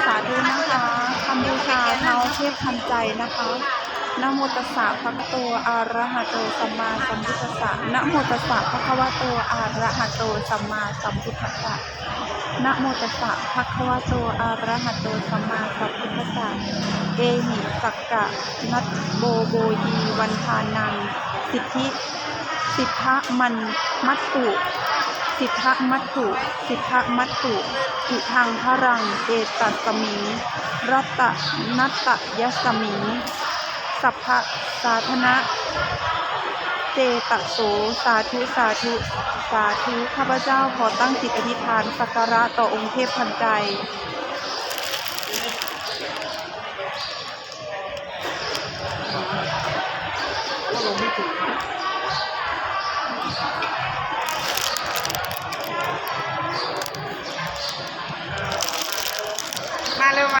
สาธุนะคะคำบูชาเท้าเทพทันใจนะคะ นะโมตัสสะภะคะโตอะระหะโตสัมมาสัมพุทธัสสะนะโมตัสสะภะคะวะโตอะระหะโตสัมมาสัมพุทธัสสะนะโมตัสสะภะคะวะโตอะระหะโตสัมมาสัมพุทธัสสะเอหิสักกะนัตโบโบยีวันทานัง สิทธิสิทธะมันมัตตุสิทธะมัตตุสิทธะมัตตุอิทังพรัง เอตัสมิงรัตตะนัตตะยสสมิง สัพพะสาธนะเจตโสสาธุสาธุสาธุข้าพเจ้าขอตั้งจิตอธิษฐานสักการะต่อองค์เทพพันใจ มาเร็วมา